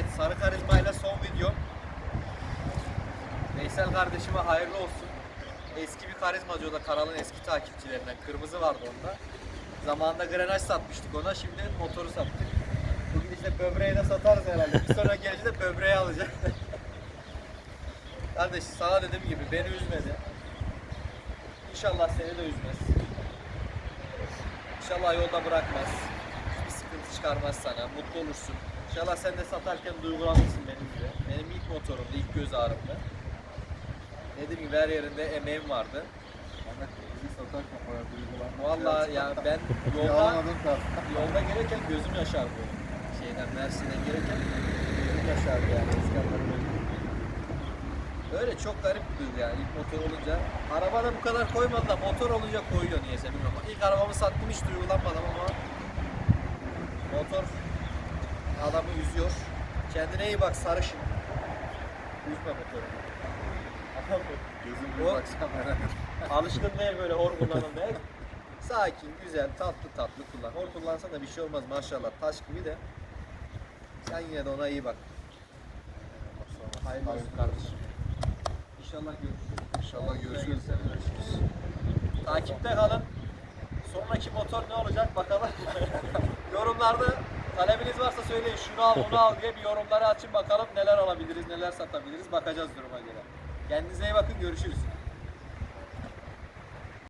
Evet Sarı Karizma ile son video. Veysel kardeşime hayırlı olsun. Eski bir karizmacı o da kanalın eski takipçilerinden. Kırmızı vardı onda. Zamanında grenaj satmıştık ona. Şimdi motoru sattık. Bugün işte böbreği de satarız herhalde. Bir sonraki gelince de böbreği alacak. Kardeş sana dediğim gibi beni üzmedi. İnşallah seni de üzmez. İnşallah yolda bırakmaz. Hiçbir sıkıntı çıkarmaz sana. Mutlu olursun. İnşallah sen de satarken duygulanırsın benim gibi. Benim ilk motorumdu, ilk göz ağrımdı. Dediğim gibi her yerinde emeğim vardı. Ahmet bizi satarken bayağı duygulandım. Vallahi ya ben yolda yolda gelirken gözüm yaşardı. Şeyden Mersin'den gelirken gözüm yaşardı yani İskenderun'a. Böyle çok garip bir duygu yani ilk motor olunca. Arabada bu kadar koymadı da motor olunca koyuyor niyeyse bilmiyorum. İlk arabamı sattım hiç duygulanmadım ama motor adamı üzüyor. Kendine iyi bak sarışın. Üzme motoru. Adam Gözüm bir baksana. Alışkın değil böyle hor kullanılmaya. Sakin, güzel, tatlı tatlı kullan. Hor kullansan da bir şey olmaz maşallah taş gibi de. Sen yine de ona iyi bak. Hayırlı olsun kardeşim. İnşallah görüşürüz. İnşallah görüşürüz. Takipte kalın. Sonraki motor ne olacak bakalım. Yorumlarda talebiniz varsa söyleyin şunu al bunu al diye bir yorumları açın bakalım neler alabiliriz neler satabiliriz bakacağız duruma göre. Kendinize iyi bakın görüşürüz.